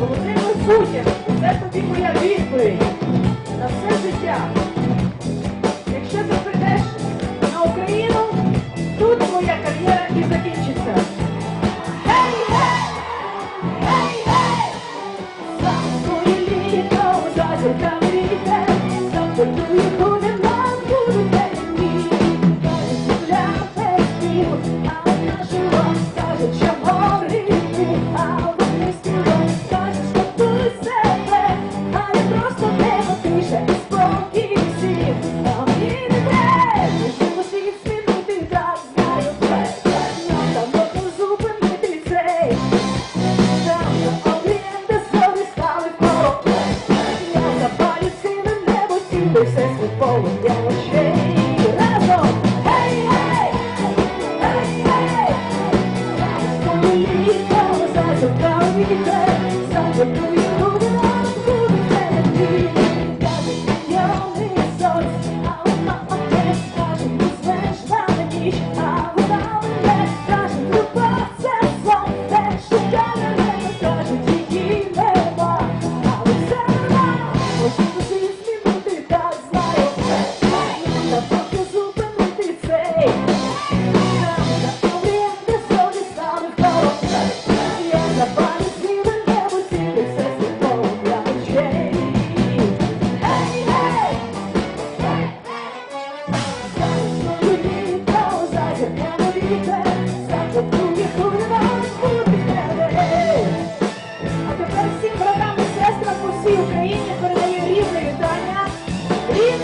Володимир Путін, це тобі моя відповідь на все життя. Якщо ти прийдеш на Україну, тут моя кар'єра і закінчиться. Гей, гей! Гей, гей! твої літо, за віте, завтра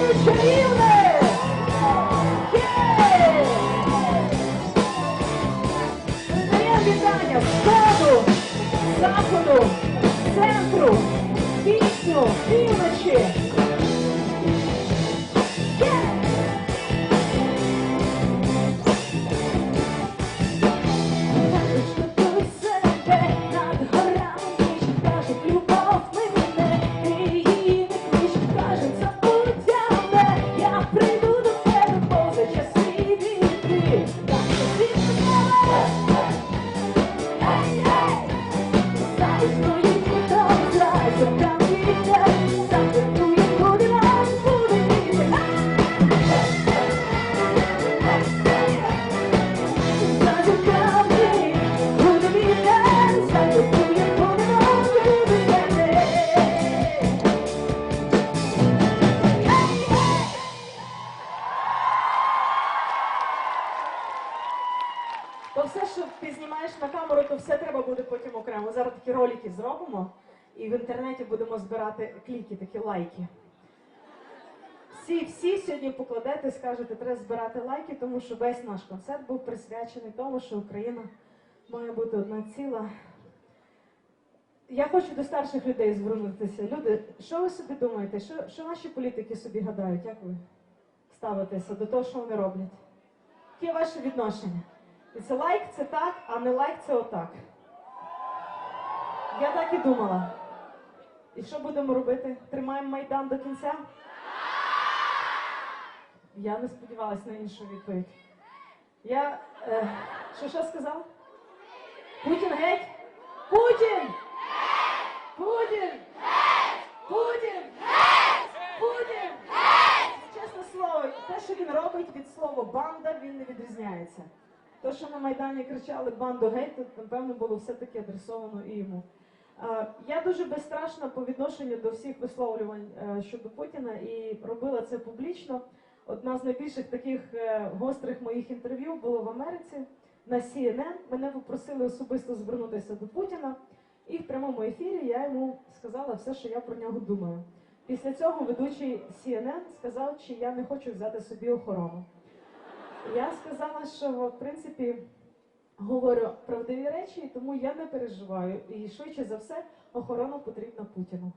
Рівне! Передаємо вітання сходу, заходу, центру, пісню, півночі. То все, що ти знімаєш на камеру, то все треба буде потім окремо. Зараз такі ролики зробимо і в інтернеті будемо збирати кліки, такі лайки. Всі, всі сьогодні покладете, скажете, треба збирати лайки, тому що весь наш концерт був присвячений тому, що Україна має бути одна ціла. Я хочу до старших людей звернутися. Люди, що ви собі думаєте? Що, що наші політики собі гадають? Як ви ставитеся до того, що вони роблять? Яке ваше відношення? І це лайк це так, а не лайк це отак. Я так і думала. І що будемо робити? Тримаємо майдан до кінця? Я не сподівалася на іншу відповідь. Я. Е, що що сказав? Путін геть? Путін! Путін! Путін! Путін! Чесне слово, те, що він робить від слова банда, він не відрізняється. То, що на Майдані кричали банду геть, напевно було все-таки адресовано і йому. Я дуже безстрашна по відношенню до всіх висловлювань е, щодо Путіна і робила це публічно. Одна з найбільших таких е, гострих моїх інтерв'ю було в Америці на CNN. Мене попросили особисто звернутися до Путіна, і в прямому ефірі я йому сказала все, що я про нього думаю. Після цього ведучий CNN сказав, чи я не хочу взяти собі охорону. Я сказала, що в принципі говорю правдиві речі, тому я не переживаю. І швидше за все охорона потрібна Путіну.